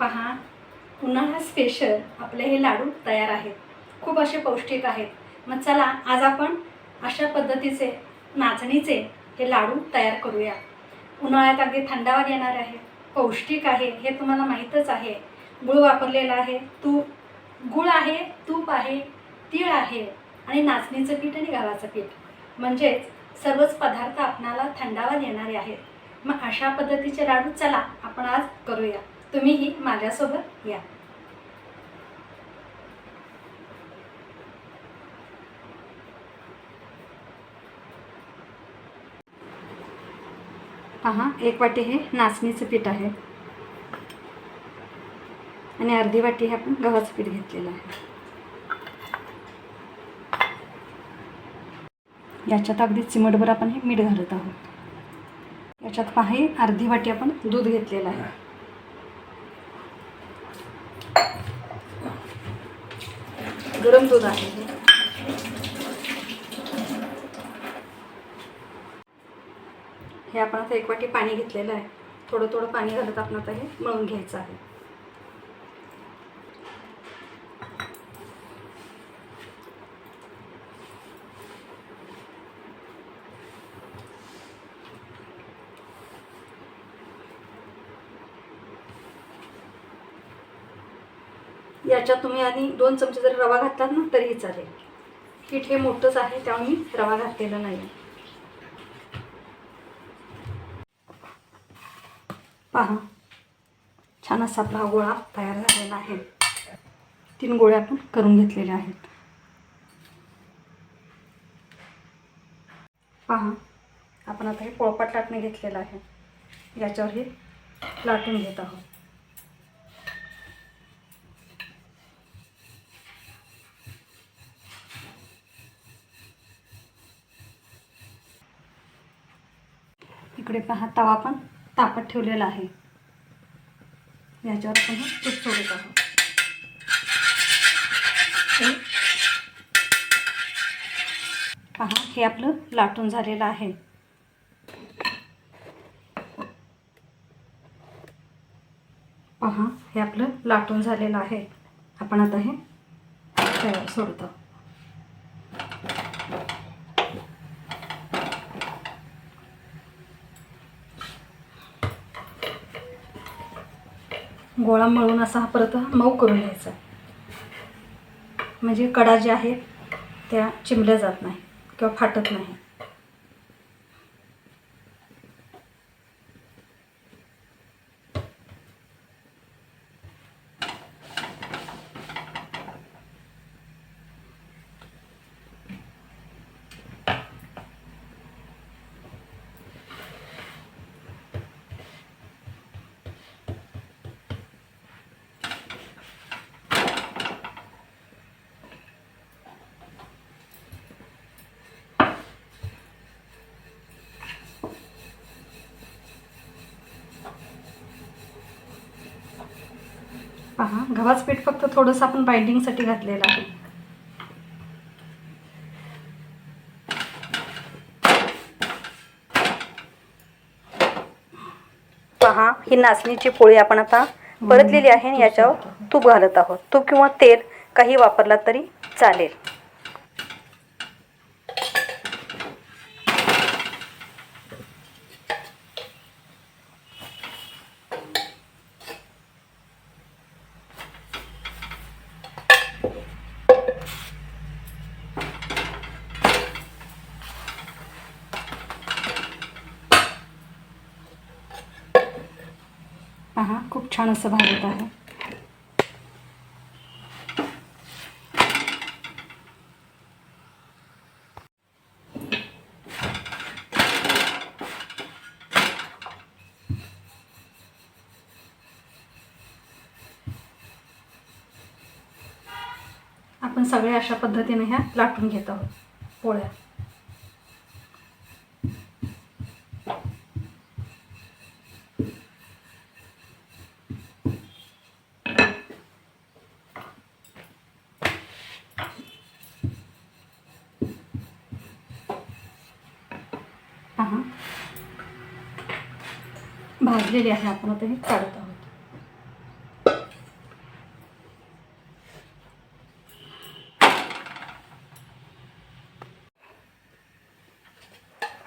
पहा उन्हाळा स्पेशल आपले हे लाडू तयार आहेत. खूप असे पौष्टिक आहेत. मग चला आज आपण अशा पद्धतीचे नाचणीचे हे लाडू तयार करूया. उन्हाळ्यात अगदी थंडावर येणार आहे. पौष्टिक आहे हे तुम्हाला माहीतच आहे. गुळ वापरलेला आहे तूप. गुळ आहे तूप आहे तीळ आहे आणि नाचणीचं पीठ आणि गव्हाचं पीठ. म्हणजेच सर्वच पदार्थ आपणाला थंडावर येणारे आहेत. मग अशा पद्धतीचे लाडू चला आपण आज करूया. तुम्हीही माझ्यासोबत या. पहा एक वाटी हे नाचणीचं पीठ आहे. आणि अर्धी वाटी हे आपण गव्हाचं पीठ घेतलेलं आहे. याच्यात अगदी चिमटभर आपण हे मीठ घालत आहोत. याच्यात पहा अर्धी वाटी आपण दूध घेतलेलं आहे. गरम दूध आहे. हे आपण आता एक वाटी पाणी घेतलेलं आहे. थोडं थोडं पाणी घालत आपण आता हे मळून घ्यायचं आहे. त्याच्यात तुम्ही आधी दोन चमचे जर रवा घातलात ना तरीही चालेल. पीठ हे मोठंच आहे त्यामुळे मी रवा घातलेला नाही. पहा छान असा आपला गोळा तयार झालेला आहे. तीन गोळ्या आपण करून घेतलेल्या आहेत. पहा आपण आता हे पोळपाट लाटणे घेतलेलं आहे. याच्यावर हे लाटून घेत आहोत. इकडे पहा तवा पण तापत ठेवलेला आहे. याच्यावर आपण हे तूप सोडत आहोत. हे पहा हे आपलं लाटून झालेलं आहे. पहा हे आपलं लाटून झालेलं आहे. आपण आता हे सोडतो. गोळा मळून असा हा परत मऊ करून घ्यायचा. म्हणजे कडा ज्या आहेत त्या चिमल्या जात नाही किंवा फाटत नाही. पहा गव्हाचं पीठ फक्त थोडंसं आपण बाइंडिंगसाठी घातलेलं आहे. पहा ही नाचणीची पोळी आपण आता परतलेली आहे आणि याच्यावर तूप घालत आहोत. तूप किंवा तेल काही वापरला तरी चालेल पहा खूप छान असं भाजत आहे. आपण सगळ्या अशा पद्धतीने ह्या लाटून घेत आहोत पोळ्या. भाजलेले आहे. आपण आता हे काढत आहोत.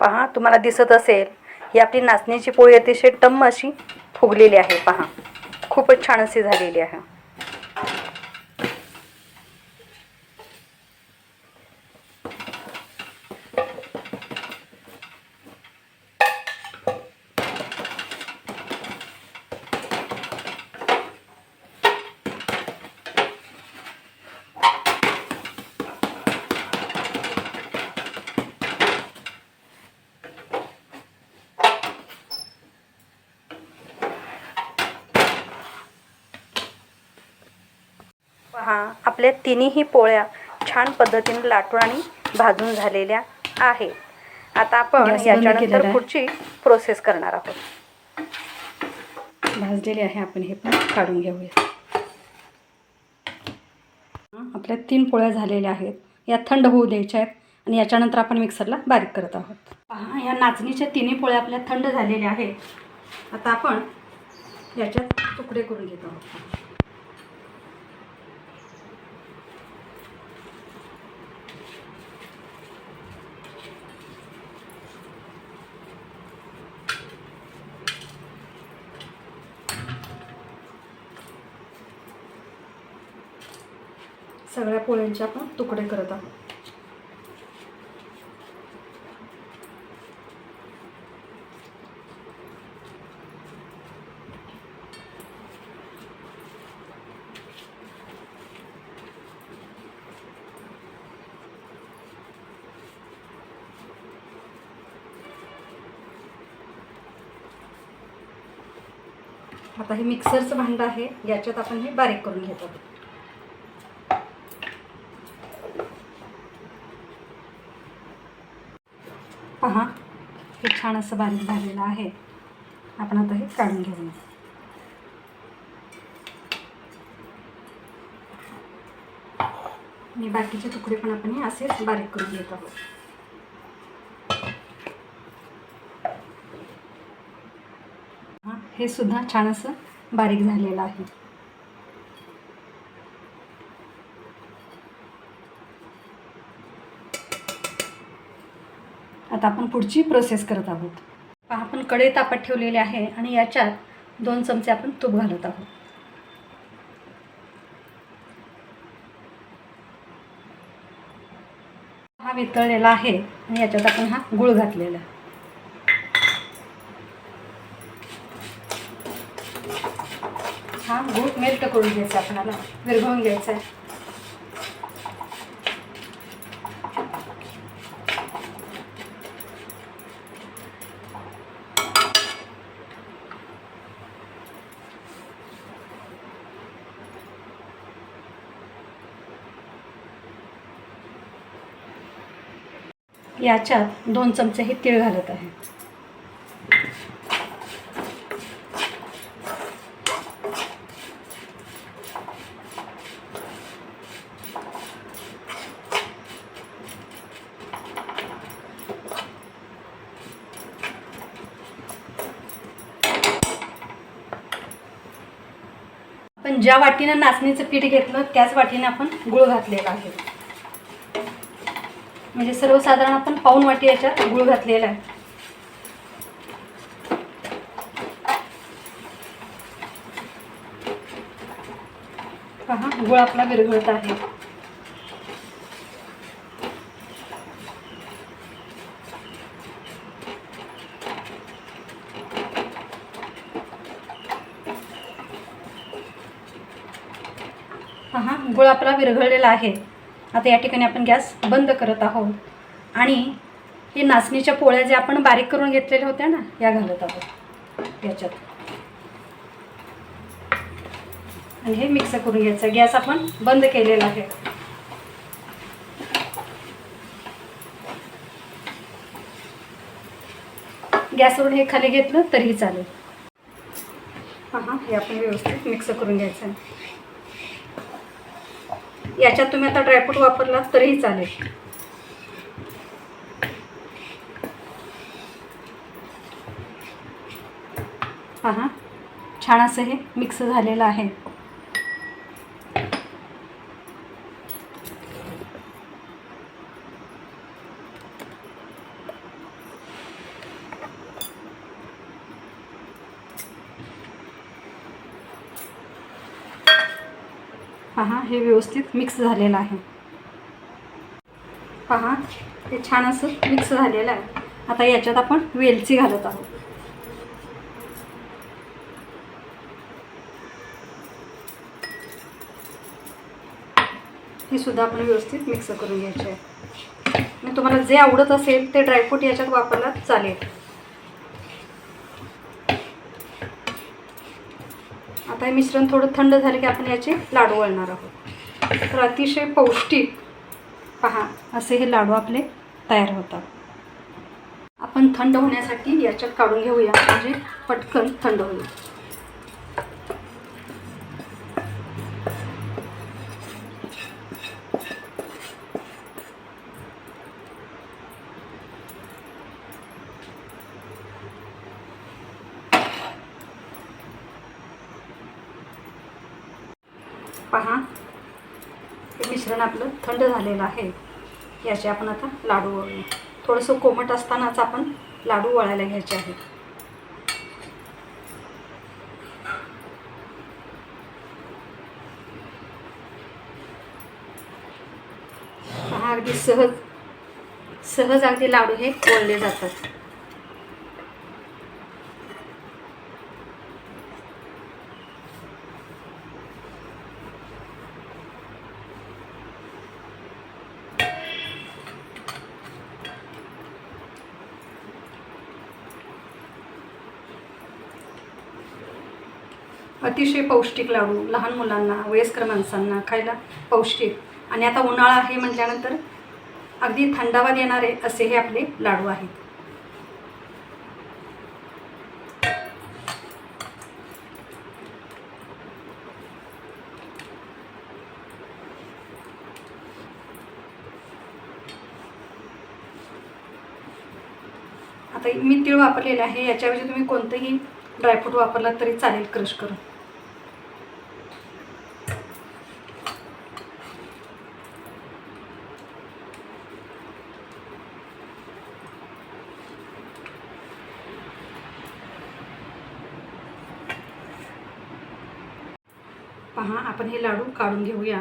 पहा तुम्हाला दिसत असेल ही आपली नाचण्याची पोळी अतिशय टम्म अशी फुगलेली आहे. पहा खूपच छान अशी झालेली आहे. आपल्या तिन्ही पोळ्या छान पद्धतीने लाटून आणि भाजून झालेल्या आहेत. आता आपण गॅस बंद केलेला याच्यानंतर आहे. पुढची प्रोसेस करणार आहोत. भाजलेले आहे आपण हे पण काढून घेऊया. आपल्या तीन पोळ्या झालेल्या आहेत. या थंड होऊ द्यायच्या आहेत आणि याच्यानंतर आपण मिक्सरला बारीक करत आहोत. पहा या नाचणीच्या तिन्ही पोळ्या आपल्या थंड झालेल्या आहेत. आता आपण याच्यात तुकडे करून घेत आहोत. सगळ्या पोळ्यांचे आपण तुकडे करत आहोत. आता हे मिक्सरचं भांडं आहे याच्यात आपण हे बारीक करून घेत आहोत पहा हे छान असं बारीक झालेलं आहे. आपण आता हे काढून घेऊया. आणि बाकीचे तुकडे पण आपण हे असेच बारीक करून घेत आहोत. हे सुद्धा छान असं बारीक झालेलं आहे. आता आपण पुढची प्रोसेस करत आहोत. पहा आपण कडे तापत ठेवलेले आहे आणि याच्यात दोन चमचे आपण तूप घालत आहोत. हा वितळलेला आहे आणि याच्यात आपण हा गुळ घातलेला आहे. हा गुळ मेल्ट करून घ्यायचा आपल्याला विरघळून घ्यायचा आहे. याच्यात दोन चमचे हे तीळ घालत आहे. आपण ज्या वाटीनं नाचणीचं पीठ घेतलं त्याच वाटीनं आपण गुळ घातलेला आहे. म्हणजे सर्वसाधारण आपण पाऊन वाटी याच्यात गुळ घातलेला आहे. पहा गुळ आपला विरघळत आहे. पहा गुळ आपला विरघळलेला आहे. आता या ठिकाणी आपण गॅस बंद करत आहोत. आणि हे नाचणीच्या पोळ्या ज्या आपण बारीक करून घेतलेल्या होत्या ना या घालत आहोत. याच्यात. आणि हे मिक्स करून घ्यायचं. गॅस आपण बंद केलेला आहे. गॅसवरून हे खाली घेतलं तरीही चालेल. हां हे आपण व्यवस्थित मिक्स करून घ्यायचं आहे. याच्यात तुम्ही आता ड्रायफ्रूट वापरलात तरीही चालेल. पहा छान असं हे मिक्स झालेलं आहे. पहा हे व्यवस्थित मिक्स झालेलं आहे. पहा हे छान असं मिक्स झालेलं आहे. आता याच्यात आपण वेलची घालत आहोत. ही सुद्धा आपण व्यवस्थित मिक्स करून घ्यायची आहे. मग तुम्हाला जे आवडत असेल ते ड्रायफ्रूट याच्यात वापरला चालेल. आता हे मिश्रण थोडं थंड झालं की आपण याचे लाडू वळणार आहोत. तर अतिशय पौष्टिक पहा असे हे लाडू आपले तयार होतात. आपण थंड होण्यासाठी याच्यात काढून घेऊया म्हणजे पटकन थंड होईल. हे मिश्रण आपलं थंड झालेलं आहे. याचे आपण आता लाडू वळूया. थोडंसं कोमट असतानाच आपण लाडू वळायला घ्यायचे आहेत. अगदी सहज सहज अगदी लाडू हे वळले जातात. अतिशय पौष्टिक लाडू लहान मुलांना वयस्कर माणसांना खायला पौष्टिक. आणि आता उन्हाळा आहे म्हटल्यानंतर अगदी थंडावा देणारे असे हे आपले लाडू आहेत. आता मी तीळ वापरलेले आहे याच्याऐवजी तुम्ही कोणतंही ड्रायफ्रूट वापरलात तरी चालेल क्रश करून. पहा आपण हे लाडू काढून घेऊया.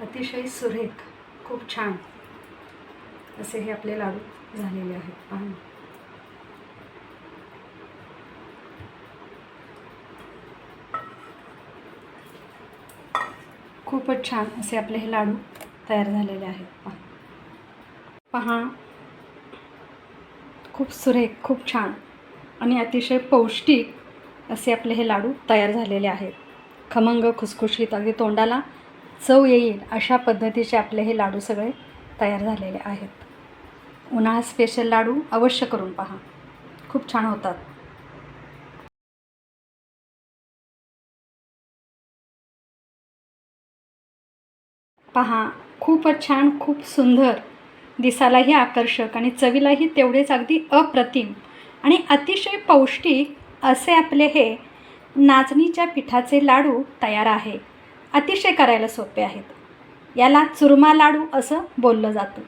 अतिशय सुरेख खूप छान असे हे आपले लाडू झालेले आहेत. पहा खूपच छान असे आपले हे लाडू तयार झालेले आहेत. पहा. पहा. खूप सुरेख खूप छान आणि अतिशय पौष्टिक असे आपले हे लाडू तयार झालेले आहेत. खमंग खुसखुशीत अगदी तोंडाला चव येईल अशा पद्धतीचे आपले हे लाडू सगळे तयार झालेले आहेत. उन्हाळा स्पेशल लाडू अवश्य करून पहा. खूप छान होतात. पहा खूपच छान खूप सुंदर. दिसायलाही आकर्षक आणि चवीलाही तेवढेच अगदी अप्रतिम आणि अतिशय पौष्टिक असे आपले हे नाचणीच्या पिठाचे लाडू तयार आहे. अतिशय करायला सोपे आहेत. याला चुरमा लाडू असं बोललं जातं.